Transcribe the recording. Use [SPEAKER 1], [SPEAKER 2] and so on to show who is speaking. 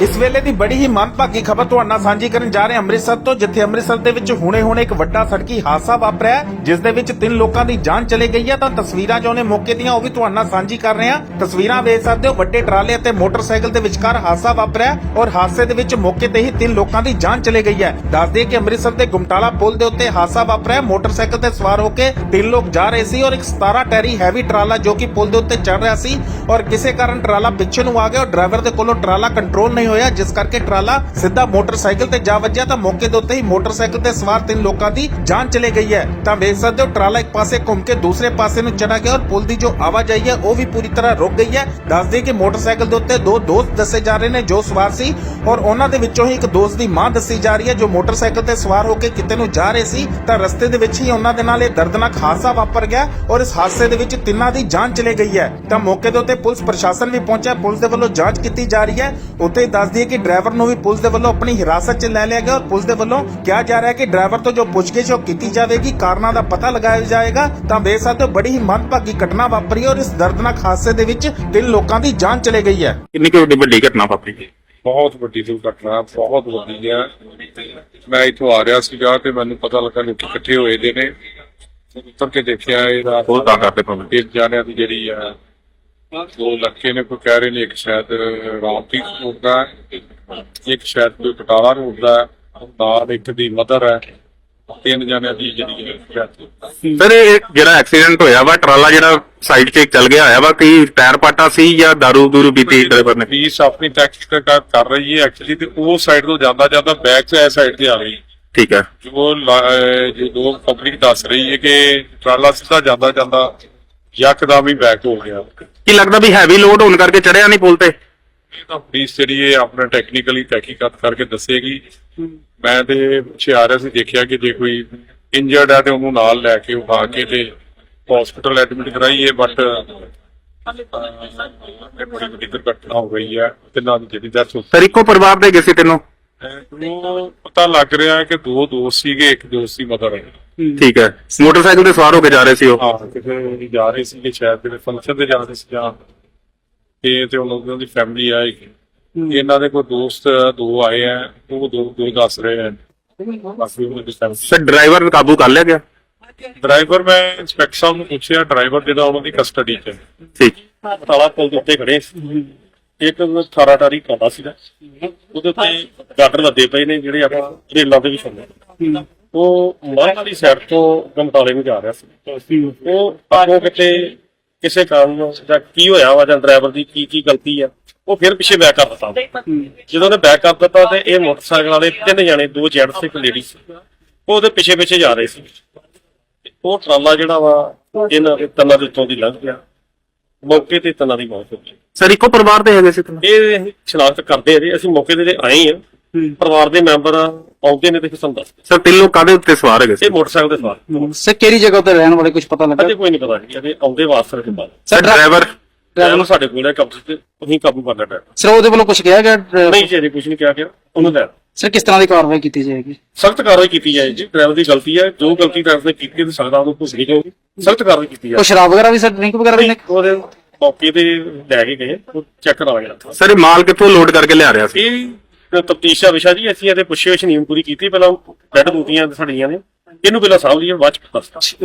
[SPEAKER 1] ਇਸ ਵੇਲੇ ਦੀ ਬੜੀ ਹੀ ਮੰਦਭਾਗੀ ਖਬਰ ਤੁਹਾਡੇ ਨਾਲ ਸਾਂਝੀ ਕਰਨ ਜਾ ਰਹੇ ਹਾਂ ਅੰਮ੍ਰਿਤਸਰ ਤੋਂ ਜਿੱਥੇ ਅੰਮ੍ਰਿਤਸਰ ਦੇ ਵਿੱਚ ਹੁਣੇ-ਹੁਣੇ ਇੱਕ ਵੱਡਾ ਸੜਕੀ ਹਾਦਸਾ ਵਾਪਰਿਆ ਹੈ, ਜਿਸ ਦੇ ਵਿੱਚ ਤਿੰਨ ਲੋਕਾਂ ਦੀ ਜਾਨ ਚਲੇ ਗਈ ਹੈ। ਤਾਂ ਤਸਵੀਰਾਂ ਜੋ ਨੇ ਮੌਕੇ ਦੀਆਂ ਉਹ ਵੀ ਤੁਹਾਡੇ ਨਾਲ ਸਾਂਝੀ ਕਰ ਰਹੇ ਹਾਂ। ਤਸਵੀਰਾਂ ਵੇਖ ਸਕਦੇ ਹੋ ਵੱਡੇ ਟਰਾਲੇ ਅਤੇ ਮੋਟਰਸਾਈਕਲ ਦੇ ਵਿਚਕਾਰ ਹਾਦਸਾ ਵਾਪਰਿਆ ਔਰ ਹਾਦਸੇ ਦੇ ਵਿੱਚ ਮੌਕੇ ਤੇ ਹੀ ਤਿੰਨ ਲੋਕਾਂ ਦੀ ਜਾਨ ਚਲੇ ਗਈ ਹੈ। ਦੱਸ ਦਈਏ ਕਿ ਅੰਮ੍ਰਿਤਸਰ ਦੇ ਗੁਮਟਾਲਾ ਪੁਲ ਦੇ ਉੱਤੇ ਹਾਦਸਾ ਵਾਪਰਿਆ ਮੋਟਰਸਾਈਕਲ ਤੇ ਸਵਾਰ ਹੋ ਕੇ ਤਿੰਨ ਲੋਕ ਜਾ ਰਹੇ ਸੀ ਔਰ ਇੱਕ 17 ਟੈਰੀ ਹੈਵੀ ਟਰਾਲਾ ਜੋ ਕਿ ਪੁਲ ਦੇ ਉੱਤੇ ਚੜ ਰਿਹਾ ਸੀ ਔਰ ਕਿਸੇ ਕਾਰਨ ਟਰਾਲਾ ਪਿੱਛੇ ਨੂੰ ਆ ਗਿਆ ਔਰ ਡਰਾਈਵਰ ਦੇ ਕੋਲੋਂ ਟਰਾਲਾ ਕੰਟਰੋਲ ਨਹੀਂ ਹੋਇਆ, ਜਿਸ ਕਰਕੇ ਟਰਾਲਾ ਸਿੱਧਾ ਮੋਟਰਸਾਈਕਲ ਤੇ ਜਾ ਵੱਜਿਆ ਤਾਂ ਮੌਕੇ ਦੇ ਉੱਤੇ ਹੀ ਮੋਟਰਸਾਈਕਲ ਤੇ ਸਵਾਰ ਤਿੰਨ ਲੋਕਾਂ ਦੀ ਜਾਨ ਚਲੇ ਗਈ ਹੈ। ਤਾਂ ਵੇਖ ਸਕਦੇ ਹੋ, ਟਰਾਲਾ ਇੱਕ ਪਾਸੇ ਘੁੰਮ ਕੇ ਦੂਸਰੇ ਪਾਸੇ ਨੂੰ ਚੜਾ ਗਿਆ ਔਰ ਪੁਲ ਦੀ ਜੋ ਆਵਾਜਾਈ ਹੈ, ਉਹ ਵੀ ਪੂਰੀ ਤਰ੍ਹਾਂ ਰੁਕ ਗਈ ਹੈ। ਦੱਸ ਕਿ ਮੋਟਰਸਾਈਕਲ ਦੇ ਉੱਤੇ ਦੋ ਦੋਸਤ ਦੱਸੇ ਜਾ ਰਹੇ ਨੇ, ਜੋ ਸਵਾਰ ਸੀ ਔਰ ਉਹਨਾਂ ਦੇ ਵਿੱਚੋਂ ਹੀ ਇੱਕ ਦੋਸਤ ਦੀ ਮਾਂ ਦੱਸੀ ਜਾ ਰਹੀ ਹੈ, ਜੋ ਮੋਟਰਸਾਈਕਲ ਤੇ ਸਵਾਰ ਹੋ ਕੇ ਕਿਤੇ ਨੂੰ ਜਾ ਰਹੇ ਸੀ। ਤਾਂ ਰਸਤੇ ਦੇ ਵਿੱਚ ਹੀ ਉਹਨਾਂ ਦੇ ਨਾਲ ਇਹ ਦਰਦਨਾਕ ਹਾਦਸਾ ਵਾਪਰ ਗਿਆ ਔਰ ਇਸ ਹਾਦਸੇ ਦੇ ਵਿੱਚ ਤਿੰਨਾਂ ਦੀ ਜਾਨ ਚਲੇ ਗਈ ਹੈ। ਤਾਂ ਮੌਕੇ ਦੇ ਉੱਤੇ ਪੁਲਿਸ ਪ੍ਰਸ਼ਾਸਨ ਵੀ ਪਹੁੰਚਿਆ, ਪੁਲਿਸ ਦੇ ਵੱਲੋਂ ਜਾਂਚ ਕੀਤੀ ਜਾ ਰਹੀ ਹੈ। ਉੱਥੇ ਦੱਸ ਦਈਏ ਕਿ ਡਰਾਈਵਰ ਨੂੰ ਵੀ ਪੁਲਿਸ ਦੇ ਵੱਲੋਂ ਆਪਣੀ ਹਿਰਾਸਤ 'ਚ ਲੈ ਲਿਆ ਗਿਆ ਔਰ ਪੁਲਿਸ ਦੇ ਵੱਲੋਂ ਕਿਹਾ ਜਾ ਰਿਹਾ ਹੈ ਕਿ ਡਰਾਈਵਰ ਤੋਂ ਜੋ ਪੁੱਛਗਿੱਛ ਉਹ ਕੀਤੀ ਜਾਵੇਗੀ ਕਾਰਨਾਂ ਦਾ ਪਤਾ ਲਗਾਇਆ ਜਾਏਗਾ। ਤਾਂ ਵੇਖ ਸਕਦੇ ਹੋ ਬੜੀ ਹੀ ਮੰਦਭਾਗੀ ਘਟਨਾ ਵਾਪਰੀ ਔਰ ਇਸ ਦਰਦਨਾਕ ਹਾਦਸੇ ਦੇ ਵਿੱਚ ਤਿੰਨ ਲੋਕਾਂ ਦੀ ਜਾਨ ਚਲੇ ਗਈ ਹੈ।
[SPEAKER 2] ਕਿੰਨੀ ਕੁ ਵੱਡੀ ਵੱਡੀ ਘਟਨਾ ਵਾਪਰੀ?
[SPEAKER 3] ਬਹੁਤ ਵੱਡੀ ਦੁਰਘਟਨਾ ਬਹੁਤ ਵੱਡੀ ਹੈ। ਮੈਂ ਇੱਥੋਂ ਆ ਰਿਹਾ ਸੀਗਾ ਤੇ ਮੈਨੂੰ ਪਤਾ ਲੱਗਾ ਲੋਕ ਇਕੱਠੇ ਹੋਏ ਦੇ ਨੇ। ਉੱਤਰ ਕੇ ਦੇਖਿਆ ਇਹਦਾ
[SPEAKER 2] ਉਹ ਤਾਂ ਕਰਦੇ ਪਵੇ
[SPEAKER 3] ਇੱਕ ਜਾਣਿਆਂ ਦੀ ਜਿਹੜੀ ਆ ਦੋ ਲੜਕੇ ਨੇ ਕੋਈ ਕਹਿ ਰਹੇ ਨੇ ਇੱਕ ਸ਼ਾਇਦ ਰਾਮਪ੍ਰੀਤ ਰੋਡ ਦਾ ਇੱਕ ਸ਼ਾਇਦ ਕੋਈ ਪਟਾਲਾ ਰੋਡ ਦਾ ਨਾਲ ਇੱਕ ਦੀ ਮਦਰ ਹੈ ਤਿੰਨ ਜਾਣਿਆਂ ਦੀ ਜਿਹੜੀ।
[SPEAKER 2] ਸਰ ਇਹ ਜਿਹੜਾ ਐਕਸੀਡੈਂਟ ਹੋਇਆ ਵਾ ਟਰਾਲਾ ਜਿਹੜਾ ਸਾਈਡ 'ਤੇ ਚੱਲ ਗਿਆ ਹੋਇਆ ਵਾ ਕੀ ਟਾਇਰ ਪਾਟਾ ਸੀ ਜਾਂ ਦਾਰੂ ਦੂਰੂ ਪੀਤੀ ਡਰਾਈਵਰ ਨੇ?
[SPEAKER 3] ਪੁਲਿਸ ਆਪਣੀ ਟੈਕਟਿਕ ਕਰ ਰਹੀ ਹੈ ਐਕਚੁਅਲੀ ਤੇ ਉਹ ਸਾਈਡ ਤੋਂ ਜਾਂਦਾ ਜਾਂਦਾ ਬੈਕ ਤੋਂ ਇਸ ਸਾਈਡ ਤੇ ਆ ਗਈ
[SPEAKER 2] ਠੀਕ ਹੈ।
[SPEAKER 3] ਜੋ ਲੋਕ ਪਬਲਿਕ ਦੱਸ ਰਹੀ ਹੈ ਕਿ ਟਰਾਲਾ ਸਿੱਧਾ ਜਾਂਦਾ ਜਾਂਦਾ ਯਕਦਮ ਹੀ ਬੈਕ ਹੋ ਗਿਆ।
[SPEAKER 2] ਕੀ ਲੱਗਦਾ ਵੀ ਹੈਵੀ ਲੋਡ ਹੋਣ ਕਰਕੇ ਚੜਿਆ ਨਹੀਂ ਪੁਲ ਤੇ?
[SPEAKER 3] ਇਹ ਤਾਂ ਪੁਲਿਸ ਜਿਹੜੀ ਹੈ ਆਪਣਾ ਟੈਕਨੀਕਲੀ ਤਹਿਕੀਕਾਤ ਕਰਕੇ ਦੱਸੇਗੀ। ਮੈਂ ਤੇ ਪਿੱਛੇ ਆ ਰਿਹਾ ਸੀ ਦੇਖਿਆ ਕਿ ਜੇ ਕੋਈ ਇੰਜਰਡ ਹੈ ਤੇ ਉਹਨੂੰ ਨਾਲ ਲੈ ਕੇ ਉਠਾ ਕੇ ਤੇ ਹਸਪੀਟਲ ਐਡਮਿਟ ਕਰਾਈਏ ਬਟ ਬੜੀ ਵੱਡੀ ਦੁਰਘਟਨਾ ਹੋ ਗਈ ਹੈ ਤੇ ਨਾਲ ਜਿਹੜੀ ਡੈਥ ਹੋ
[SPEAKER 2] ਸਰ ਇੱਕੋ ਪਰਿਵਾਰ ਦੇ ਗਏ ਸੀ ਤੈਨੂੰ?
[SPEAKER 3] ਪਤਾ ਲੱਗ ਰਿਹਾ ਹੈ ਕਿ ਦੋ ਦੋਸਤ ਸੀਗੇ ਇੱਕ ਦੋਸਤ ਦੀ ਮਦਰ ਹੈ।
[SPEAKER 2] ਠੀਕ ਹੈ। ਮੋਟਰਸਾਈਕਲ ਤੇ ਸਵਾਰ ਹੋ ਕੇ ਜਾ ਰਹੇ ਸੀ ਉਹ?
[SPEAKER 3] ਹਾਂ ਕਿਤੇ ਜਾ ਰਹੇ ਸੀ ਕਿ ਸ਼ਾਇਦ ਕਿਤੇ ਫੰਕਸ਼ਨ ਤੇ ਜਾ ਰਹੇ ਸੀ ਜਾਂ ਇਹ ਤੇ ਉਹਨਾਂ ਦੀ ਫੈਮਿਲੀ ਆਏਗੀ ਇਹਨਾਂ ਦੇ ਕੋਈ ਦੋਸਤ ਦੋ ਆਏ ਆ ਉਹ ਦੋ ਦੋ ਦੱਸ ਰਹੇ ਆ। ਬਾਕੀ ਉਹਨਾਂ ਦੀ family-
[SPEAKER 2] ਸਰ ਡਰਾਈਵਰ ਕਾਬੂ ਕਰ ਲਿਆ ਗਿਆ?
[SPEAKER 3] ਡਰਾਈਵਰ ਮੈਂ ਇੰਸਪੈਕਟਰ ਸਾਹਿਬ ਨੂੰ ਪੁੱਛਿਆ ਡਰਾਈਵਰ ਜਿਹੜਾ ਉਹਨਾਂ ਦੀ ਕਸਟਡੀ 'ਚ
[SPEAKER 2] ਠੀਕ।
[SPEAKER 4] ਤਾਲਾ ਪੁਲ ਦੇ ਉੱਤੇ ਖੜੇ ਸੀ ਇੱਕ 18 ਟਾਰੀ ਕਾਂਦਾ ਸੀਗਾ। ਉਹਦੇ ਉੱਤੇ ਗਾਡਰ ਲੱਦੇ ਪਏ ਨੇ ਜਿਹੜੇ ਆਪਾਂ ਰੇਲਾਂ ਦੇ ਵੀ ਹੁੰਦੇ ਉਹ ਮਾਨ ਵਾਲੀ ਸਾਈਡ ਤੋਂ ਗਮਟਾਲੇ ਨੂੰ ਜਾ ਰਿਹਾ ਸੀ। ਉਹ ਆਪੋ ਕਿਤੇ ਕਿਸੇ ਕਾਰਨ ਜਾਂ ਕੀ ਹੋਇਆ ਵਾ ਜਾਂ ਡਰਾਈਵਰ ਦੀ ਕੀ ਕੀ ਗਲਤੀ ਆ ਉਹ ਫਿਰ ਪਿੱਛੇ ਬੈਕ ਕਰ ਦਿੱਤਾ। ਜਦੋਂ ਉਹਨੇ ਬੈਕ ਕਰ ਦਿੱਤਾ ਤੇ ਇਹ ਮੋਟਰਸਾਈਕਲ ਵਾਲੇ ਤਿੰਨ ਜਣੇ ਦੋ ਜੈਂਟਸ ਇੱਕ ਲੇਡੀ ਸੀ। ਉਹ ਉਹਦੇ ਪਿੱਛੇ ਪਿੱਛੇ ਜਾ ਰਹੇ ਸੀ। ਉਹ ਟਰਾਲਾ ਜਿਹੜਾ ਵਾ ਇਹਨਾਂ ਦੇ ਤੰਨਾਂ ਦੇ ਉੱਤੋਂ ਦੀ ਲੰਘ ਗਿਆ। ਮੌਕੇ ਤੇ ਤੰਨਾਂ ਦੀ ਮੌਤ ਹੋ ਗਈ।
[SPEAKER 2] ਸਰ ਇੱਕੋ ਪਰਿਵਾਰ ਦੇ ਹੈਗੇ ਸੀ ਤੈਨੂੰ?
[SPEAKER 4] ਇਹ ਅਸੀਂ ਸ਼ਨਾਖਤ ਕਰਦੇ ਆ ਜੀ ਅਸੀਂ ਮੌਕੇ ਤੇ ਆਏ ਆ ਪਰਿਵਾਰ ਦੇ ਮੈਂਬਰ ਆਉਂਦੇ ਨੇ ਤੇ ਫਿਰ ਸਾਨੂੰ ਦੱਸਦੇ।
[SPEAKER 2] ਸਰ ਤਿੰਨ ਲੋਕ ਕਾਦੇ ਉੱਤੇ ਸਵਾਰ ਹੈਗੇ ਸੀ?
[SPEAKER 4] ਇਹ ਮੋਟਰਸਾਈਕਲ ਦੇ ਸਵਾਰ।
[SPEAKER 5] ਸਰ ਕਿਹੜੀ ਜਗ੍ਹਾ ਤੇ ਰਹਿਣ ਵਾਲੇ ਕੁਝ ਪਤਾ ਲੱਗਾ?
[SPEAKER 4] ਅਜੇ ਕੋਈ ਨਹੀਂ ਪਤਾ ਜੀ ਅਜੇ ਆਉਂਦੇ ਵਾਸਤੇ ਦੇ ਬਾਅਦ।
[SPEAKER 2] Sir driver
[SPEAKER 4] driver? ਸਾਡੇ ਕੋਲ ਹੈ ਕਬਜ਼ੇ ਤੇ ਅਸੀਂ ਕਾਬੂ ਕਰ ਲੈਣਾ
[SPEAKER 5] ਸਰ ਉਹਦੇ ਵੱਲੋਂ ਕੁਝ ਕਿਹਾ ਗਿਆ? ਡਰਾਈਵਰ-
[SPEAKER 4] ਨਹੀਂ ਜੀ ਅਜੇ ਕੁਝ ਨਹੀਂ ਕਿਹਾ ਗਿਆ ਉਹਨੂੰ ਲੈ
[SPEAKER 5] ਸਰ ਕਿਸ ਤਰ੍ਹਾਂ ਦੀ ਕਾਰਵਾਈ ਕੀਤੀ ਜਾਏਗੀ?
[SPEAKER 4] ਸਖਤ ਕਾਰਵਾਈ ਕੀਤੀ ਜਾਏ ਜੀ ਡਰਾਈਵਰ ਦੀ ਗਲਤੀ ਹੈ ਜੋ ਗਲਤੀ ਡਰਾਈਵਰ ਨੇ ਕੀਤੀ ਹੈ ਤੇ ਸਕਦਾ ਉਹਨੂੰ ਭੁਗਤਣੀ ਜਾਊਗੀ ਸਖਤ ਕਾਰਵਾਈ ਕੀਤੀ
[SPEAKER 5] ਕੋਈ
[SPEAKER 4] ਜਾਏ
[SPEAKER 5] ਸ਼ਰਾਬ ਵਗੈਰਾ ਵੀ ਸਰ ਡਰਿੰਕ ਵਗੈਰਾ ਵੀ ਨੇ?
[SPEAKER 4] ਉਹਦੇ ਮੌਕੇ ਤੇ ਲੈ ਕੇ ਗਏ ਉਹ ਚੈੱਕ ਕਰਾਵਾਂਗੇ
[SPEAKER 2] ਸਰ ਇਹ ਮਾਲ ਕਿੱਥੋਂ ਲੋਡ ਕਰਕੇ ਲਿਆ ਰਿਹਾ ਸੀ?
[SPEAKER 4] ਇਹ ਤਫਤੀਸ਼ ਦਾ ਵਿਸ਼ਾ ਜੀ, ਅਸੀਂ ਇਹਦੇ ਪੁੱਛੇ ਵਿਛ ਨਹੀਂ ਪੂਰੀ ਕੀਤੀ, ਪਹਿਲਾਂ ਬੈੱਡ ਬੂਟੀਆਂ ਸਾਡੀਆਂ ਨੇ। ਇਹਨੂੰ ਪਹਿਲਾਂ ਸਾਂਭ ਲਈਏ, ਬਾਅਦ ਚ ਦੱਸਦਾ